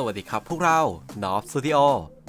สวัสดีครับพวกเรา North Studio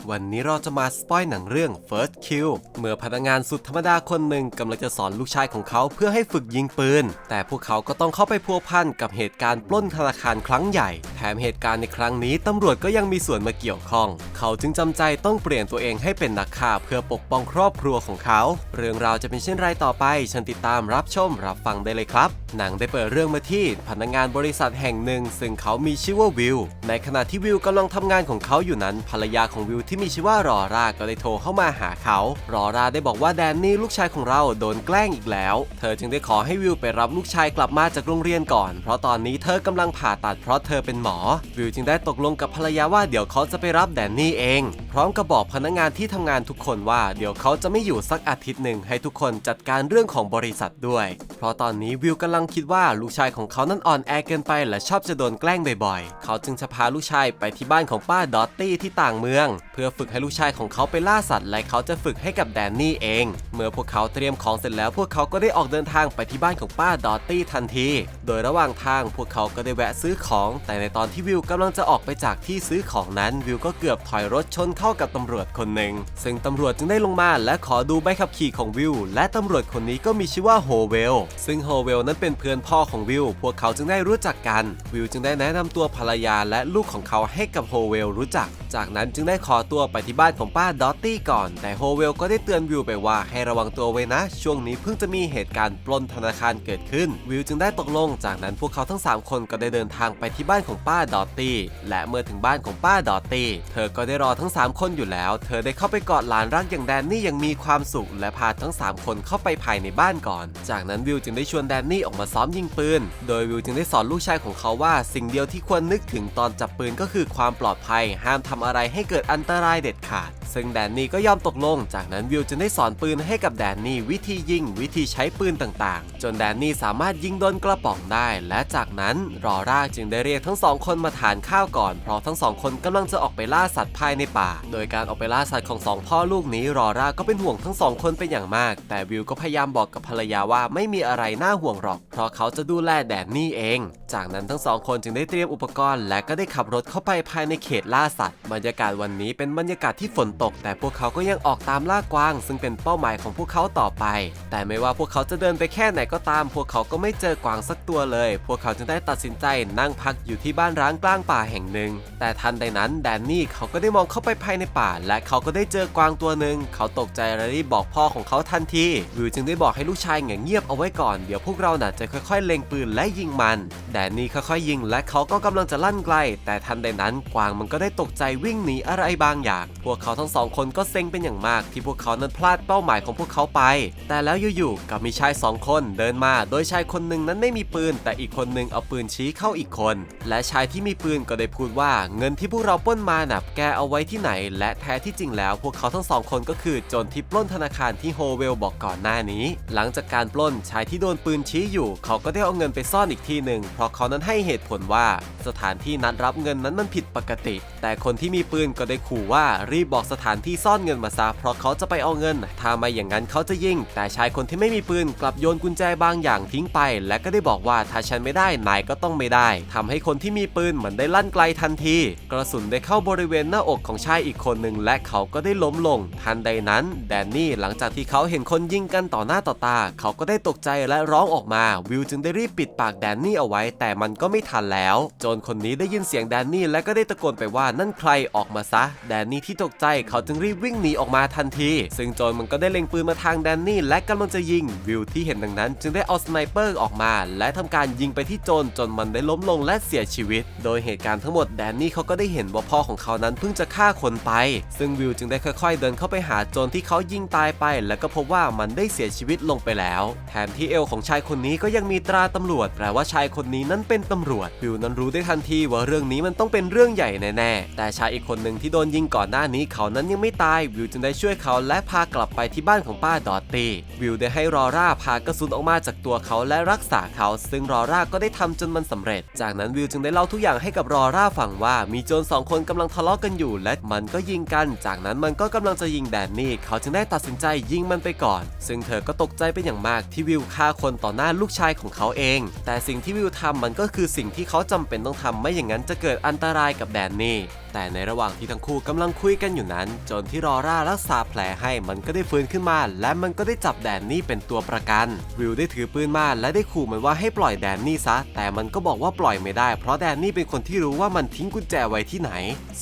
วันนี้เราจะมาสปอยหนังเรื่อง First Kill เมื่อพนักงานสุดธรรมดาคนหนึ่งกำลังจะสอนลูกชายของเขาเพื่อให้ฝึกยิงปืน แต่พวกเขาก็ต้องเข้าไปพัวพันกับเหตุการณ์ปล้นธนาคารครั้งใหญ่ แถมเหตุการณ์ในครั้งนี้ตำรวจก็ยังมีส่วนมาเกี่ยวข้อง เขาจึงจำใจต้องเปลี่ยนตัวเองให้เป็นนักฆ่าเพื่อปกป้องครอบครัวของเขา เรื่องราวจะเป็นเช่นไรต่อไปเชิญติดตามรับชมรับฟังได้เลยครับ หนังได้เปิดเรื่องมาที่พนักงานบริษัทแห่งหนึ่ง ซึ่งเขามีชื่อว่าวิว ในขณะที่วิวกำลังทำงานของเขาอยู่นั้นภรรยาของวิวที่มีชื่อว่ารอราก็ได้โทรเข้ามาหาเขา รอราได้บอกว่าแดนนี่ลูกชายของเราโดนแกล้งอีกแล้ว เธอจึงได้ขอให้วิวไปรับลูกชายกลับมาจากโรงเรียนก่อน เพราะตอนนี้เธอกำลังผ่าตัดเพราะเธอเป็นหมอ วิวจึงได้ตกลงกับภรรยาว่าเดี๋ยวเขาจะไปรับแดนนี่เอง พร้อมกับบอกพนักงานที่ทำงานทุกคนว่าเดี๋ยวเขาจะไม่อยู่สักอาทิตย์หนึ่งให้ทุกคนจัดการเรื่องของบริษัทด้วย เพราะตอนนี้วิวกำลังคิดว่าลูกชายของเขานั้นอ่อนแอเกินไปและชอบจะโดนแกล้งบ่อยๆ เขาจึงจะพาลูกชายไปที่บ้านของป้าดอตตี้ที่ต่างเมืองพื่อฝึกให้ลูกชายของเขาไปล่าสัตว์และเขาจะฝึกให้กับแดนนี่เอง เมื่อพวกเขาเตรียมของเสร็จแล้วพวกเขาก็ได้ออกเดินทางไปที่บ้านของป้าดอตตี้ทันที โดยระหว่างทางพวกเขาก็ได้แวะซื้อของ แต่ในตอนที่วิวกำลังจะออกไปจากที่ซื้อของนั้นวิวก็เกือบถอยรถชนเข้ากับตำรวจคนหนึ่งซึ่งตำรวจจึงได้ลงมาและขอดูใบขับขี่ของวิวและตำรวจคนนี้ก็มีชื่อว่าโฮเวลซึ่งโฮเวลนั้นเป็นเพื่อนพ่อของวิวพวกเขาจึงได้รู้จักกัน วิวจึงได้แนะนำตัวภรรยาและลูกของเขาให้กับโฮเวลรู้จัก จากนั้นจึงได้ขอตัวไปที่บ้านของป้าดอตตี้ก่อน แต่โฮเวลก็ได้เตือนวิวไปว่าให้ระวังตัวไว้นะ ช่วงนี้เพิ่งจะมีเหตุการณ์ปล้นธนาคารเกิดขึ้น วิวจึงได้ตกลง จากนั้นพวกเขาทั้ง 3 คนก็ได้เดินทางไปที่บ้านของป้าดอตตี้และเมื่อถึงบ้านของป้าดอตตี้เธอก็ได้รอทั้ง 3 คนอยู่แล้ว เธอได้เข้าไปกอดหลานรักอย่างแดนนี่อยังมีความสุข และพาทั้ง 3 คนเข้าไปภายในบ้านก่อน จากนั้นวิวจึงได้ชวนแดนนี่ออกมาซ้อมยิงปืน โดยวิวจึงได้สอนลูกชายของเขาว่า สิ่งเดียวที่ควรนึกถึงตอนจับปืนก็คือความปลอดภัย ห้ามทำอะไรให้เกิดอันตรายเด็ดขาด ซึ่งแดนนี่ก็ยอมตกลง จากนั้นวิวจึงได้สอนปืนให้กับแดนนี่วิธียิง วิธีใช้ปืนต่างๆ จนแดนนี่สามารถยิงโดนกระป๋องได้ และจากนั้นรอร่าจึงได้เรียกทั้งสองคนมาทานข้าวก่อน เพราะทั้งสองคนกำลังจะออกไปล่าสัตว์ภายในป่า โดยการออกไปล่าสัตว์ของสองพ่อลูกนี้รอร่าก็เป็นห่วงทั้งสองคนเป็นอย่างมาก แต่วิวก็พยายามบอกกับภรรยาว่าไม่มีอะไรน่าห่วงหรอก เพราะเขาจะดูแลแดนนี่เอง จากนั้นทั้งสองคนจึงได้เตรียมอุปกรณ์ และก็ได้ขับรถเข้าไปภายในเขตล่าสัตว์บรรยากาศวันนี้เป็นบรรยากาศที่ฝนตก แต่พวกเขาก็ยังออกตามล่ากวาง ซึ่งเป็นเป้าหมายของพวกเขาต่อไป แต่ไม่ว่าพวกเขาจะเดินไปแค่ไหนก็ตาม พวกเขาก็ไม่เจอกวางสักตัวเลย พวกเขาจึงได้ตัดสินใจนั่งพักอยู่ที่บ้านร้างกลางป่าแห่งหนึ่ง แต่ทันใดนั้นแดนนี่เขาก็ได้มองเข้าไปภายในป่า และเขาก็ได้เจอกวางตัวหนึ่งเขาตกใจและรีบบอกพ่อของเขาทันทีวิวจึงได้บอกให้ลูกชายเงียบเอาไว้ก่อนเดี๋ยวพวกเราน่ะจะค่อยๆเล็งปืนและยิงมันแดนนี่ค่อยๆยิง และเขาก็กำลังจะลั่นไกล แต่ทันใดนั้นกวางมันก็ได้ตกใจวิ่งหนีอะไรบางอย่าง พวกเขาทั้งสองคนก็เซ็งเป็นอย่างมากที่พวกเขานั้นพลาดเป้าหมายของพวกเขาไป แต่แล้วอยู่ๆกับมีชายสองคนเดินมา โดยชายคนหนึ่งนั้นไม่มีปืน แต่อีกคนหนึ่งเอาปืนชี้เข้าอีกคน และชายที่มีปืนก็ได้พูดว่า เงินที่พวกเราปล้นมาหน่ะแกเอาไว้ที่ไหน และแท้ที่จริงแล้ว พวกเขาทั้งสองคนก็คือโจรที่ปล้นธนาคารที่โฮเวลบอกก่อนหน้านี้ หลังจากการปล้นชายที่โดนปืนชี้อยู่ เขาก็ได้เอาเงินไปซ่อนอีกที่หนึ่งเพราะเขานั้นให้เหตุผลว่า สถานที่นัดรับเงินนั้นมันผิดปกติ แต่คนที่มีปืนก็ได้ขู่ว่ารีบบอกสถานที่ซ่อนเงินมาซะเพราะเขาจะไปเอาเงิน ถ้าไม่อย่างนั้นเขาจะยิง แต่ชายคนที่ไม่มีปืนกลับโยนกุญแจบางอย่างทิ้งไป และก็ได้บอกว่าถ้าฉันไม่ได้นายก็ต้องไม่ได้ทำให้คนที่มีปืนเหมือนได้ลั่นไกลทันที กระสุนได้เข้าบริเวณหน้าอกของชายอีกคนหนึ่งและเขาก็ได้ล้มลง ทันใดนั้น แดนนี่หลังจากที่เขาเห็นคนยิงกันต่อหน้าต่อตา เขาก็ได้ตกใจและร้องออกมา วิวจึงได้รีบปิดปากแดนนี่เอาไว้ แต่มันก็ไม่ทันแล้ว โจนคนนี้ได้ยินเสียงแดนนี่และก็ได้ตะโกนไปว่านั่นใครออกมาซะ แดนนี่ที่ตกใจเขาจึงรีบวิ่งหนีออกมาทันที ซึ่งโจนมันก็ได้เล็งปืนมาทางแดนนี่และกำลังจะยิง วิวที่เห็นดังนั้น จึงได้เอาสไนเปอร์ออกมา และทำการยิงไปที่โจนจนมันได้ล้มลงและเสียชีวิต โดยเหตุการณ์ทั้งหมดแดนนี่เขาก็ได้เห็นว่าพ่อของเขานั้นเพิ่งจะฆ่าคนไป ซึ่งวิวจึงได้ค่อย ๆ เดินเข้าไปหาโจรที่เขายิงตายไป แล้วก็พบว่ามันได้เสียชีวิตลงไปแล้ว แถมที่เอวของชายคนนี้ก็ยังมีตราตำรวจ แปลว่าชายคนนี้นั้นเป็นตำรวจ วิวนั้นรู้ได้ทันทีว่าเรื่องนี้มันต้องเป็นเรื่องใหญ่แน่ๆแต่ชายอีกคนหนึ่งที่โดนยิงก่อนหน้านี้เขานั้นยังไม่ตายวิวจึงได้ช่วยเขาและพากลับไปที่บ้านของป้าดอตตี้วิวได้ให้รอร่าพากระสุนออกมาจากตัวเขาและรักษาเขา ซึ่งรอร่าก็ได้ทำจนมันสำเร็จ จากนั้นวิวจึงได้เล่าทุกอย่างให้กับรอร่าฟังว่ามีโจรสองคนกำลังทะเลาะกันอยู่ และมันก็ยิงกัน จากนั้นมันก็กำลังจะยิงแดนนี่เขาจึงได้ตัดสินใจยิงมันไปก่อน ซึ่งเธอก็ตกใจเป็นอย่างมากที่วิวฆ่าคนต่อหน้าลูกชายของเขาเอง แต่สิ่งที่วิวทำมันก็คือสิ่งที่เขาจำเป็นต้องทำไม่อย่างนั้นจะเกิดอันตรายกับแดนนี่ แต่ในระหว่างที่ทั้งคู่กำลังคุยกันอยู่นั้น จนที่รอร่ารักษาแผลให้มันก็ได้ฟื้นขึ้นมา และมันก็ได้จับแดนนี่เป็นตัวประกัน วิวได้ถือปืนมาและได้ขู่มันว่าให้ปล่อยแดนนี่ซะ แต่มันก็บอกว่าปล่อยไม่ได้ เพราะแดนนี่เป็นคนที่รู้ว่ามันทิ้งกุญแจไว้ที่ไหน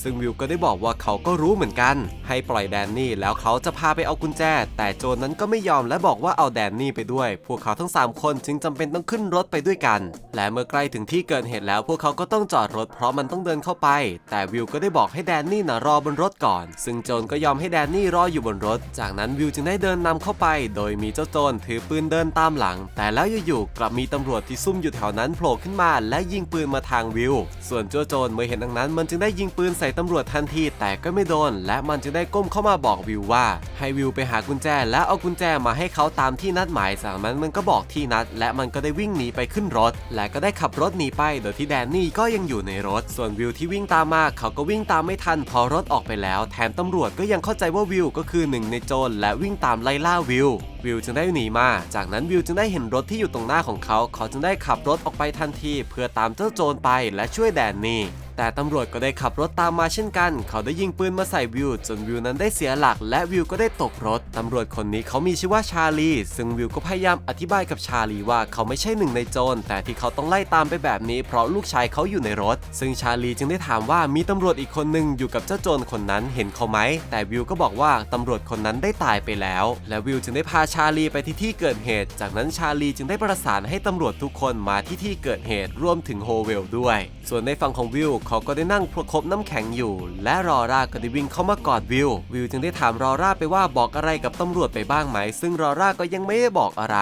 ซึ่งวิวก็ได้บอกว่าเขาก็รู้เหมือนกัน ให้ปล่อยแดนนี่แล้วเขาจะพาไปเอากุญแจ แต่โจรนั้นก็ไม่ยอมและบอกว่าเอาแดนนี่ไปด้วย พวกเขาทั้งสามคนจึงจำเป็นต้องขึ้นรถไปด้วยกัน และเมื่อใกล้ถึงที่เกิดเหตุแล้วพวกเขาก็ต้องจอดรถ เพราะมันต้องเดินเข้าไป แต่วิวก็ไได้บอกให้แดนนี่นะรอบนรถก่อน ซึ่งโจรก็ยอมให้แดนนี่รออยู่บนรถ จากนั้นวิวจึงได้เดินนำเข้าไป โดยมีเจ้าโจรถือปืนเดินตามหลัง แต่แล้วอยู่ๆกลับมีตำรวจที่ซุ่มอยู่แถวนั้นโผล่ขึ้นมาและยิงปืนมาทางวิว ส่วนเจ้าโจรเมื่อเห็นดังนั้น มันจึงได้ยิงปืนใส่ตำรวจทันที แต่ก็ไม่โดน และมันจึงได้ก้มเข้ามาบอกวิวว่า ให้วิวไปหากุญแจ และเอากุญแจมาให้เขาตามที่นัดหมายจากนั้นมันก็บอกที่นัด และมันก็ได้วิ่งหนีไปขึ้นรถ และก็ได้ขับรถหนีไป โดยที่แดนนี่ก็ยังอยู่ในรถ ส่วนวิวที่วิ่งตามมาเขาก็วิ่งตามไม่ทันพอรถออกไปแล้ว แถมตำรวจก็ยังเข้าใจว่าวิวก็คือหนึ่งในโจรและวิ่งตามไล่ล่าวิว วิวจึงได้หนีมา จากนั้นวิวจึงได้เห็นรถที่อยู่ตรงหน้าของเขา เขาจึงได้ขับรถออกไปทันที เพื่อตามเจ้าโจรไปและช่วยแดนนี่ แต่ตำรวจก็ได้ขับรถตามมาเช่นกัน เขาได้ยิงปืนมาใส่วิว จนวิวนั้นได้เสียหลัก และวิวก็ได้ตกรถ ตำรวจคนนี้เขามีชื่อว่าชาลี ซึ่งวิวก็พยายามอธิบายกับชาลีว่าเขาไม่ใช่หนึ่งในโจร แต่ที่เขาต้องไล่ตามไปแบบนี้ เพราะลูกชายเขาอยู่ในรถ ซึ่งชาลีจึงได้ถามว่ามีตำรวจอีกคนหนึ่งอยู่กับเจ้าโจรคนนั้นเห็นเขาไหม แต่วิวก็บอกว่าตำรวจคนนั้นได้ตายไปแล้ว และวิวจึงได้พาชาลีไปที่ที่เกิดเหตุ จากนั้นชาลีจึงได้ประสานให้ตำรวจทุกคนมาที่ที่เกิดเหตุรวมถึงโฮเวลด้วย ส่วนในฝั่งของวิวเขาก็ได้นั่งประคบน้ำแข็งอยู่ และรอร่าก็ได้วิ่งเข้ามากอดวิว วิวจึงได้ถามรอร่าไปว่าบอกอะไรกับตำรวจไปบ้างไหม ซึ่งรอร่าก็ยังไม่ได้บอกอะไร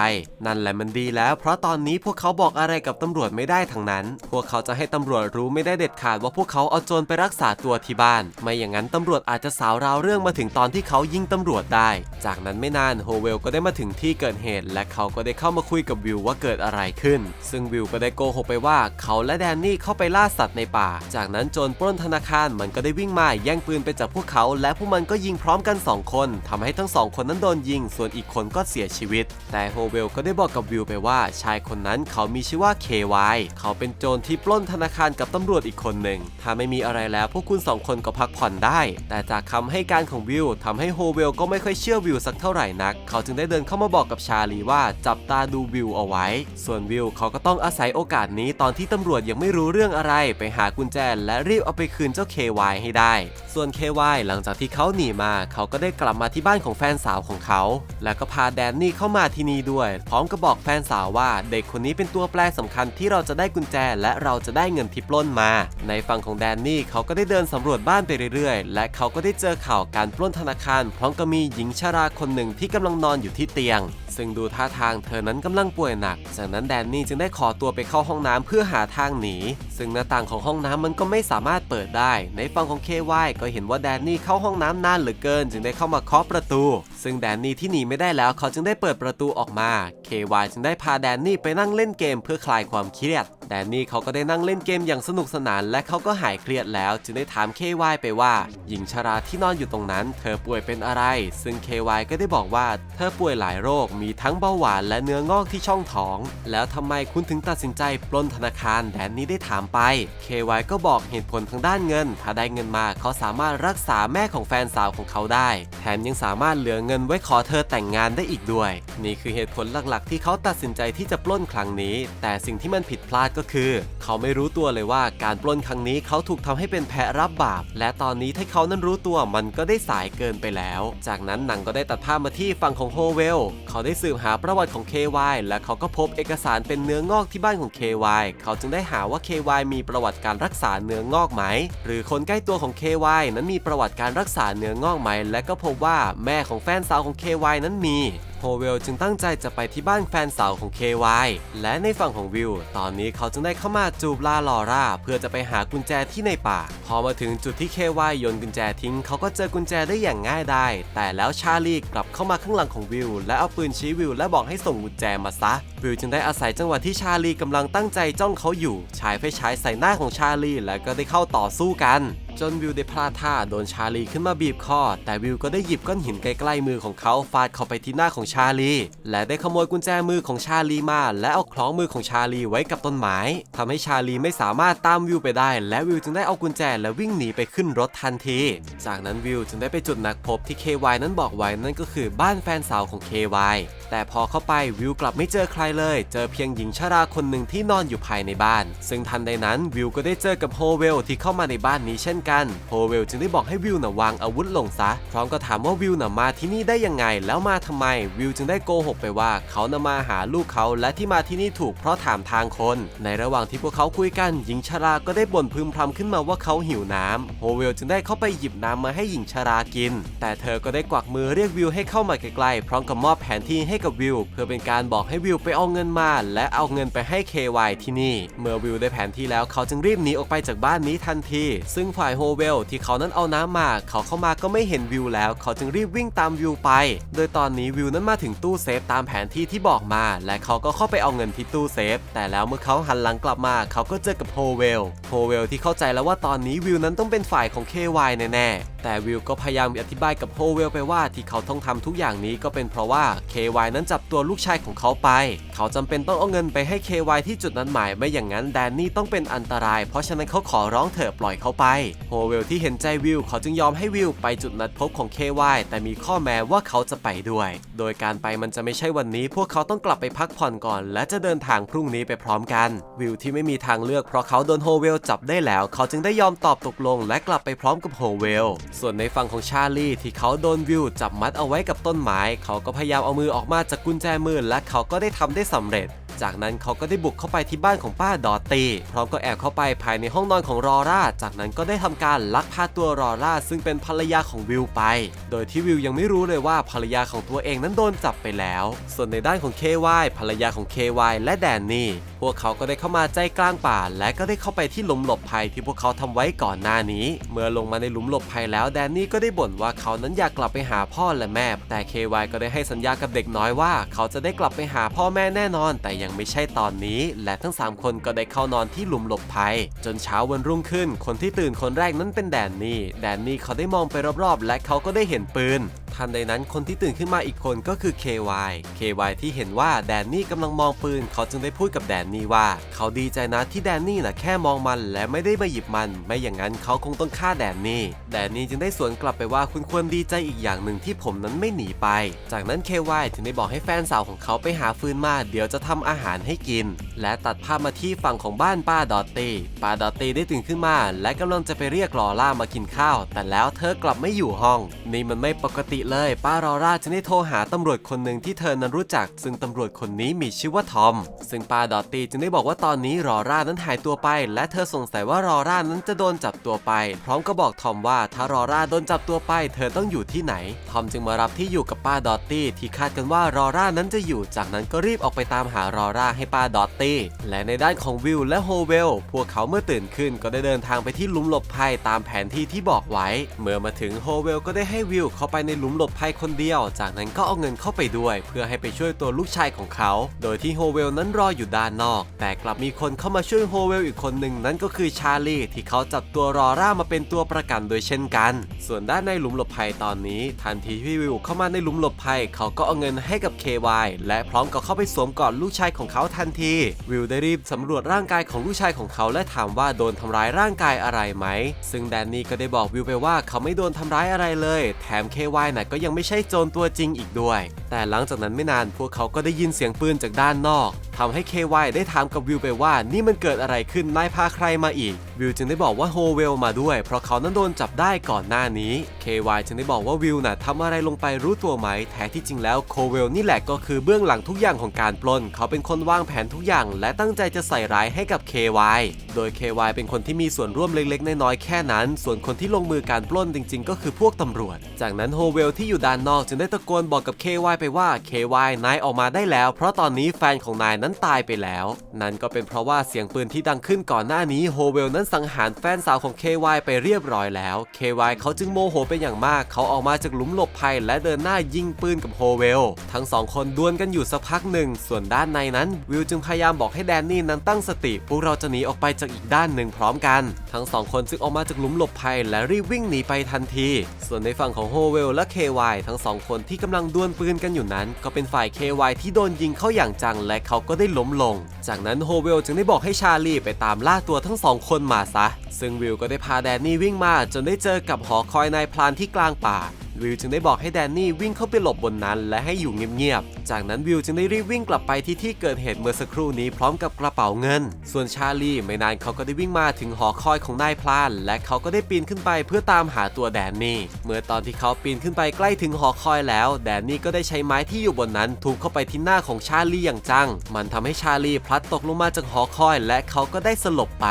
นั่นแหละมันดีแล้ว เพราะตอนนี้พวกเขาบอกอะไรกับตำรวจไม่ได้ทั้งนั้น พวกเขาจะให้ตำรวจรู้ไม่ได้เด็ดขาดว่าพวกเขาเอาโจรไปรักษาตัวที่บ้าน ไม่อย่างนั้นตำรวจอาจจะสาวราวเรื่องมาถึงตอนที่เขายิงตำรวจได้ จากนั้นไม่นานโฮเวลก็ได้มาถึงที่เกิดเหตุ และเขาก็ได้เข้ามาคุยกับวิวว่าเกิดอะไรขึ้น ซึ่งวิวก็ได้โกหกไปว่า เขาและแดนนี่เข้าไปล่าสัตว์ในป่าจากนั้นโจรปล้นธนาคารมันก็ได้วิ่งมาแย่งปืนไปจากพวกเขา และพวกมันก็ยิงพร้อมกัน 2 คนทำให้ทั้งสองคนนั้นโดนยิง ส่วนอีกคนก็เสียชีวิต แต่โฮเวลก็ได้บอกกับวิวไปว่า ชายคนนั้นเขามีชื่อว่า KY เขาเป็นโจรที่ปล้นธนาคารกับตำรวจอีกคนหนึ่งถ้าไม่มีอะไรแล้วพวกคุณสองคนก็พักผ่อนได้ แต่จากคำให้การของวิวทำให้โฮเวลก็ไม่ค่อยเชื่อวิวสักเท่าไหร่นัก เขาจึงได้เดินเข้ามาบอกกับชาลีว่าจับตาดูวิวเอาไว้ ส่วนวิวเขาก็ต้องอาศัยโอกาสนี้ตอนที่ตำรวจยังไม่รู้เรื่องอะไรไปหากุญแจและรีบเอาไปคืนเจ้า KY ให้ได้ ส่วน KY หลังจากที่เขาหนีมา เขาก็ได้กลับมาที่บ้านของแฟนสาวของเขา แล้วก็พาแดนนี่เข้ามาที่นี่ด้วย พร้อมกับบอกแฟนสาวว่าเด็กคนนี้เป็นตัวแปรสำคัญที่เราจะได้กุญแจ และเราจะได้เงินที่ปล้นมา ในฝั่งของแดนนี่เขาก็ได้เดินสำรวจบ้านไปเรื่อยๆ และเขาก็ได้เจอข่าวการปล้นธนาคาร พร้อมกับมีหญิงชราคนหนึ่งที่กำลังนอนอยู่ที่เตียง ซึ่งดูท่าทางเธอนั้นกำลังป่วยหนัก จากนั้นแดนนี่จึงได้ขอตัวไปเข้าห้องน้ำเพื่อหาทางหนี ซึ่งหน้าต่างของห้องน้ำมันก็ไม่สามารถเปิดได้ ในฝั่งของ KY ก็เห็นว่าแดนนี่เข้าห้องน้ำนานเหลือเกิน จึงได้เข้ามาเคาะประตู ซึ่งแดนนี่ที่หนีไม่ได้แล้วเขาจึงได้เปิดประตูออกมา KY จึงได้พาแดนนี่ไปนั่งเล่นเกมเพื่อคลายความเครียด แดนนี่เขาก็ได้นั่งเล่นเกมอย่างสนุกสนาน และเขาก็หายเครียดแล้ว จึงได้ถาม KY ไปว่า หญิงชราที่นอนอยู่ตรงนั้น เธอป่วยเป็นอะไร ซึ่ง KY ก็ได้บอกว่าเธอป่วยหลายโรค มีทั้งเบาหวานและเนื้องอกที่ช่องท้อง แล้วทำไมคุณถึงตัดสินใจปล้นธนาคาร แดนนี่ได้ถามไป KY ก็บอกเหตุผลทางด้านเงิน ถ้าได้เงินมาเขาสามารถรักษาแม่ของแฟนสาวของเขาได้ แถมยังสามารถเหลือเงินไว้ขอเธอแต่งงานได้อีกด้วย นี่คือเหตุผลหลักๆ ที่เขาตัดสินใจที่จะปล้นครั้งนี้ แต่สิ่งที่มันผิดพลาดก็คือ เขาไม่รู้ตัวเลยว่าการปล้นครั้งนี้เขาถูกทำให้เป็นแพะรับบาป และตอนนี้ถ้าเขานั้นรู้ตัวมันก็ได้สายเกินไปแล้ว จากนั้นหนังก็ได้ตัดภาพมาที่ฝั่งของโฮเวล เขาได้สืบหาประวัติของ KY และเขาก็พบเอกสารเป็นเนื้องอกที่บ้านของ KY เขาจึงได้หาว่า KY มีประวัติการรักษาเนื้องอกไหม หรือคนใกล้ตัวของ KY นั้นมีประวัติการรักษาเนื้องอกไหม และก็พบว่าแม่ของแฟนสาวของ KY นั้นมีโฮเวลจึงตั้งใจจะไปที่บ้านแฟนสาวของ KY และในฝั่งของวิว ตอนนี้เขาจึงได้เข้ามาจูบลาลอร่า เพื่อจะไปหากุญแจที่ในป่า พอมาถึงจุดที่ KY โยนกุญแจทิ้ง เขาก็เจอกุญแจได้อย่างง่ายไดายแต่แล้วชาลีกลับเข้ามาข้างหลังของวิว และเอาปืนชี้วิว และบอกให้ส่งกุญแจมาซะ วิวจึงได้อาศัยจังหวะที่ชาลีกำลังตั้งใจจ้องเขาอยู่ฉายไฟฉายใส่หน้าของชาลีและก็ได้เข้าต่อสู้กัน จนวิวได้พลาดท่าโดนชาลีขึ้นมาบีบคอ แต่วิวก็ได้หยิบก้อนหินใกล้ๆมือของเขาฟาดเข้าไปที่หน้าของชาลี และได้ขโมยกุญแจมือของชาลีมา และเอาคล้องมือของชาลีไว้กับต้นไม้ทำให้ชาลีไม่สามารถตามวิวไปได้ และวิวจึงได้เอากุญแจและวิ่งหนีไปขึ้นรถทันที จากนั้นวิวจึงได้ไปจุดนัดพบที่ KY นั้นบอกไว้นั่นก็คือบ้านแฟนสาวของ KY แต่พอเข้าไปวิวกลับไม่เจอใครเลย เจอเพียงหญิงชราคนหนึ่งที่นอนอยู่ภายในบ้าน ซึ่งทันใดนั้นวิวก็ได้เจอกับโฮเวลที่เข้ามาในบ้านนี้เช่นกัน โฮเวลจึงได้บอกให้วิวน่ะวางอาวุธลงซะ พร้อมก็ถามว่าวิวน่ะมาที่นี่ได้ยังไง แล้วมาทำไม วิวจึงได้โกหกไปว่า เขาน่ะมาหาลูกเขาและที่มาที่นี่ถูกเพราะถามทางคน ในระหว่างที่พวกเขาคุยกัน หญิงชราก็ได้บ่นพึมพำขึ้นมาว่าเขาหิวน้ำโฮเวลจึงได้เข้าไปหยิบน้ำมาให้หญิงชรากิน แต่เธอก็ได้กวักมือเรียกวิวให้เข้ามาใกล้ๆพร้อมกับมอบแผนที่ให้กับวิว เพื่อเป็นการบอกให้วิวไปเอาเงินมา และเอาเงินไปให้ KY ที่นี่ เมื่อวิวได้แผนที่แล้วเขาจึงรีบหนีออกไปจากบ้านนี้ทันที ซึ่งฝ่ายโฮเวลที่เขานั้นเอาน้ำมา เขาเข้ามาก็ไม่เห็นวิวแล้ว เขาจึงรีบวิ่งตามวิวไป โดยตอนนี้วิวนั้นมาถึงตู้เซฟตามแผนที่ที่บอกมา และเขาก็เข้าไปเอาเงินที่ตู้เซฟ แต่แล้วเมื่อเขาหันหลังกลับมา เขาก็เจอกับโฮเวล โฮเวลที่เข้าใจแล้วว่าตอนนี้วิวนั้นต้องเป็นฝ่ายของ KY แน่ๆ แต่วิวก็พยายามอธิบายกับโฮเวลไปว่าที่เขาต้องทำทุกอย่างนี้ก็เป็นเพราะว่า KY นั้นจับตัวลูกชายของเขาไป เขาจำเป็นต้องเอาเงินไปให้ KY ที่จุดนั้นหมายไม่อย่างนั้นแดนนี่ต้องเป็นอันตราย เพราะฉะนั้นเขาขอร้องเถอปล่อยเขาไปโฮเวลที่เห็นใจวิวเขาจึงยอมให้วิวไปจุดนัดพบของ KY แต่มีข้อแม้ว่าเขาจะไปด้วย โดยการไปมันจะไม่ใช่วันนี้ พวกเขาต้องกลับไปพักผ่อนก่อน และจะเดินทางพรุ่งนี้ไปพร้อมกัน วิวที่ไม่มีทางเลือกเพราะเขาโดนโฮเวลจับได้แล้ว เขาจึงได้ยอมตอบตกลง และกลับไปพร้อมกับโฮเวลส่วนในฝั่งของชาลีที่เขาโดนวิวจับมัดเอาไว้กับต้นไม้ เขาก็พยายามเอามือออกมาจากกุญแจมือและเขาก็ได้ทำได้สำเร็จ จากนั้นเขาก็ได้บุกเข้าไปที่บ้านของป้าดอตตี้พร้อมก็แอบเข้าไปภายในห้องนอนของรอร่า จากนั้นก็ได้ทำการลักพาตัวรอร่า ซึ่งเป็นภรรยาของวิวไป โดยที่วิวยังไม่รู้เลยว่าภรรยาของตัวเองนั้นโดนจับไปแล้ว ส่วนในด้านของ KY ภรรยาของ KY และแดนนี่ วกเขาก็ได้เข้ามาใจกลางป่า และก็ได้เข้าไปที่หลุมหลบภัยที่พวกเขาทำไว้ก่อนหน้านี้ เมื่อลงมาในหลุมหลบภัยแล้วแดนนี่ก็ได้บ่นว่าเขานั้นอยากกลับไปหาพ่อและแม่ แต่ KY ก็ได้ให้สัญญากับเด็กน้อยว่า เขาจะได้กลับไปหาพ่อแม่แน่นอน แต่ยังไม่ใช่ตอนนี้ และทั้ง 3 คนก็ได้เข้านอนที่หลุมหลบภัย จนเช้าวันรุ่งขึ้น คนที่ตื่นคนแรกนั้นเป็นแดนนี่แดนนี่เขาได้มองไปรอบๆ และเขาก็ได้เห็นปืน ทันใดนั้นคนที่ตื่นขึ้นมาอีกคนก็คือ KY KY ที่เห็นว่าแดนนี่กำลังมองปืน เขาจึงได้พูดกับแดนนี่ว่า เขาดีใจนะที่แดนนี่นะแค่มองมันและไม่ได้มาหยิบมัน ไม่อย่างนั้นเขาคงต้องฆ่าแดนนี่แดนนี่จึงได้สวนกลับไปว่าคุณควรดีใจอีกอย่างหนึ่งที่ผมนั้นไม่หนีไป จากนั้น KY ถึงได้บอกให้แฟนสาวของเขาไปหาฟืนมาเดี๋ยวจะทำอาหารให้กิน และตัดภาพมาที่ฝั่งของบ้านป้าดอตตี้ป้าดอตตี้ได้ตื่นขึ้นมา และกำลังจะไปเรียกลอล่ามากินข้าว แต่แล้วเธอกลับไม่อยู่ห้อง นี่มันไม่ปกติเลย ป้ารอล่าจึงได้โทรหาตำรวจคนหนึ่งที่เธอนั้นรู้จัก ซึ่งตำรวจคนนี้มีชื่อว่าทอม ซึ่งป้าดอตตี้จึงได้บอกว่าตอนนี้รอร่านั้นหายตัวไป และเธอสงสัยว่ารอร่านั้นจะโดนจับตัวไป พร้อมก็บอกทอมว่าถ้ารอร่าโดนจับตัวไป เธอต้องอยู่ที่ไหน ทอมจึงมารับที่อยู่กับป้าดอตตี้ที่คาดกันว่ารอร่านั้นจะอยู่ จากนั้นก็รีบออกไปตามหารอร่าให้ป้าดอตตี้ และในด้านของวิลและโฮเวล พวกเขาเมื่อตื่นขึ้นก็ได้เดินทางไปที่หลุมหลบภัยตามแผนที่ที่บอกไว้ เมื่อมาถึงโฮเวลก็ได้ให้วิลเข้าไปในหลุมหลบภัยคนเดียว จากนั้นก็เอาเงินเข้าไปด้วย เพื่อให้ไปช่วยตัวลูกชายของเขา โดยที่โฮเวลนั้นรออยู่ด้านนอก แต่กลับมีคนเข้ามาช่วยโฮเวลอีกคนหนึ่งนั่นก็คือชาลีที่เขาจับตัวรอร่ามาเป็นตัวประกันโดยเช่นกัน ส่วนด้านในหลุมหลบภัยตอนนี้ ทันทีที่วิวเข้ามาในหลุมหลบภัย เขาก็เอาเงินให้กับ KY และพร้อมกับเข้าไปสวมกอดลูกชายของเขาทันที วิวได้รีบสำรวจร่างกายของลูกชายของเขาและถามว่าโดนทำร้ายร่างกายอะไรไหม ซึ่งแดนนี่ก็ได้บอกวิวไปว่าเขาไม่โดนทำร้ายอะไรเลย แถม KY นะก็ยังไม่ใช่โจรตัวจริงอีกด้วย แต่หลังจากนั้นไม่นานพวกเขาก็ได้ยินเสียงปืนจากด้านนอกทำให้ KY ได้ถามกับวิวไปว่านี่มันเกิดอะไรขึ้นนายพาใครมาอีก วิวจึงได้บอกว่าโฮเวลมาด้วย เพราะเขานั้นโดนจับได้ก่อนหน้านี้ KY จึงได้บอกว่าวิวน่ะทำอะไรลงไปรู้ตัวไหมแท้ที่จริงแล้วโคเวลนี่แหละก็คือเบื้องหลังทุกอย่างของการปล้น เขาเป็นคนวางแผนทุกอย่าง และตั้งใจจะใส่ร้ายให้กับ KY โดย KY เป็นคนที่มีส่วนร่วมเล็กๆน้อยๆแค่นั้น ส่วนคนที่ลงมือการปล้นจริง ๆ ก็คือพวกตำรวจ จากนั้นโฮเวลที่อยู่ด้านนอกจึงได้ตะโกนบอกกับ KY ไปว่า KY นายออกมาได้แล้ว เพราะตอนนี้แฟนของนายนั้นตายไปแล้ว นั่นก็เป็นเพราะว่าเสียงปืนที่ดังขึ้นก่อนหน้านี้โฮเวลนั้นสังหารแฟนสาวของ KY ไปเรียบร้อยแล้ว KY เขาจึงโมโหเป็นอย่างมาก เขาออกมาจากหลุมหลบภัยและเดินหน้ายิงปืนกับโฮเวลทั้งสองคนดวลกันอยู่สักพักหนึ่ง ส่วนด้านในนั้น วิวจึงพยายามบอกให้แดนนี่นั้นตั้งสติ พวกเราจะหนีออกไปจากอีกด้านหนึ่งพร้อมกัน ทั้งสองคนจึงออกมาจากหลุมหลบภัยและรีบวิ่งหนีไปทันที ส่วนในฝั่งของโฮเวลและ KY ทั้งสองคนที่กำลังดวลปืนกันอยู่นั้น ก็เป็นฝ่าย KY ที่โดนยิงเข้าอย่างจังและเขาก็ได้ล้มลง จากนั้นโฮเวลจึงได้บอกให้ชาลีไปตามล่าตัวทั้งสองคนมาซะ ซึ่งวิวก็ได้พาแดนนี่วิ่งมาจนได้เจอกับหอคอยนายพลานที่กลางป่า วิวจึงได้บอกให้แดนนี่วิ่งเข้าไปหลบบนนั้น และให้อยู่เงียบๆ จากนั้นวิวจึงได้รีบวิ่งกลับไปที่ที่เกิดเหตุเมื่อสักครู่นี้พร้อมกับกระเป๋าเงิน ส่วนชาลีไม่นานเขาก็ได้วิ่งมาถึงหอคอยของนายพลาน และเขาก็ได้ปีนขึ้นไปเพื่อตามหาตัวแดนนี่ เมื่อตอนที่เขาปีนขึ้นไปใกล้ถึงหอคอยแล้ว แดนนี่ก็ได้ใช้ไม้ที่อยู่บนนั้นทุบเข้าไปที่หน้าของชาลีอย่างจัง มันทำให้ชาลีพลัดตกลงมาจากหอคอย และเขาก็ได้สลบไป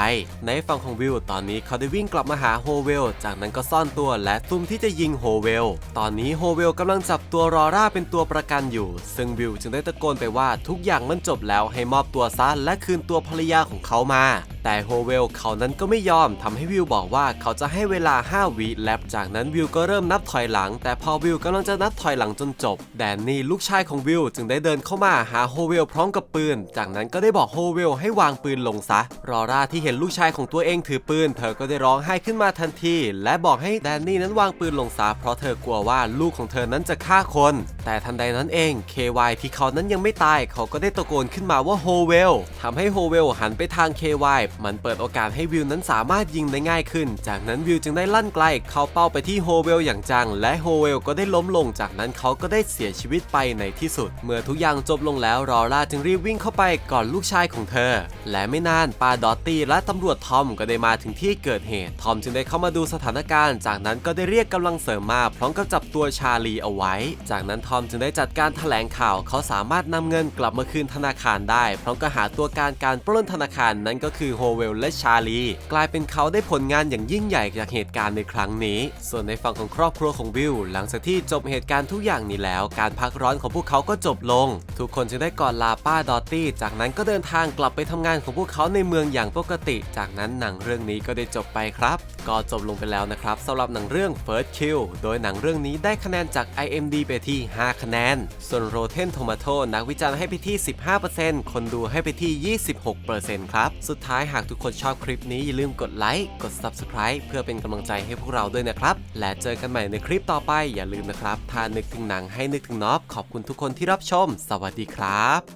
ในฝั่งของวิวตอนนี้เขาได้วิ่งกลับมาหาโฮเวล จากนั้นก็ซ่อนตัวและซุ่มที่จะยิงโฮเวล ตอนนี้โฮเวลกำลังจับตัวรอร่าเป็นตัวประกันอยู่ ซึ่งวิวจึงได้ตะโกนไปว่าทุกอย่างมันจบแล้วให้มอบตัวซะและคืนตัวภรรยาของเขามา แต่โฮเวลเขานั้นก็ไม่ยอมทำให้วิวบอกว่าเขาจะให้เวลา 5 วิและจากนั้นวิวก็เริ่มนับถอยหลัง แต่พอวิวกำลังจะนับถอยหลังจนจบ แดนนี่ลูกชายของวิวจึงได้เดินเข้ามาหาโฮเวลพร้อมกับปืน จากนั้นก็ได้บอกโฮเวลให้วางปืนลงซะ รอร่าที่เห็นลูกชายของตัวเองถือปืนเธอก็ได้ร้องไห้ขึ้นมาทันที และบอกให้แดนนี่นั้นวางปืนลงซะเพราะเธอกลัวว่าลูกของเธอนั้นจะฆ่าคน แต่ทันใดนั้นเอง KY ที่เขานั้นยังไม่ตาย เขาก็ได้ตะโกนขึ้นมาว่าโฮเวลทำให้โฮเวลหันไปทาง KY มันเปิดโอกาสให้วิวนั้นสามารถยิงได้ง่ายขึ้น จากนั้นวิวจึงได้ลั่นไกล เข้าเป้าไปที่โฮเวลอย่างจัง และโฮเวลก็ได้ล้มลง จากนั้นเขาก็ได้เสียชีวิตไปในที่สุด เมื่อทุกอย่างจบลงแล้วรอร่าจึงรีบวิ่งเข้าไปก่อนลูกชายของเธอ และไม่นานปาดอตตี้และตำรวจทอมก็ได้มาถึงที่เกิดเหตุ ทอมจึงได้เข้ามาดูสถานการณ์ จากนั้นก็ได้เรียกกำลังเสริมมาพร้อมกับจับตัวชาลีเอาไว้ จากนั้นทอมจึงได้จัดการแถลงข่าว เขาสามารถนำเงินกลับมาคืนธนาคารได้ พร้อมกับหาตัวการการปล้นธนาคารนั่นก็คือโฮเวลและชาลี กลายเป็นเขาได้ผลงานอย่างยิ่งใหญ่จากเหตุการณ์ในครั้งนี้ ส่วนในฝั่งของครอบครัวของวิลหลังจากที่จบเหตุการณ์ทุกอย่างนี้แล้ว การพักร้อนของพวกเขาก็จบลง ทุกคนจึงได้กอดลาป้าดอตตี้ จากนั้นก็เดินทางกลับไปทำงานของพวกเขาในเมืองอย่างปกติ จากนั้นหนังเรื่องนี้ก็ได้จบไปครับ ก็จบลงไปแล้วนะครับสำหรับหนังเรื่อง First Kill โดยหนังเรื่องนี้ได้คะแนนจาก IMD ไปที่ 5 คะแนน ส่วน Rotten Tomato นักวิจารณ์ให้ไปที่ 15%คนดูให้ไปที่ 26%ครับ สุดท้ายหากทุกคนชอบคลิปนี้อย่าลืมกดไลค์กด Subscribe เพื่อเป็นกำลังใจให้พวกเราด้วยนะครับ และเจอกันใหม่ในคลิปต่อไปอย่าลืมนะครับถ้านึกถึงหนังให้นึกถึงน็อบขอบคุณทุกคนที่รับชม สวัสดีครับ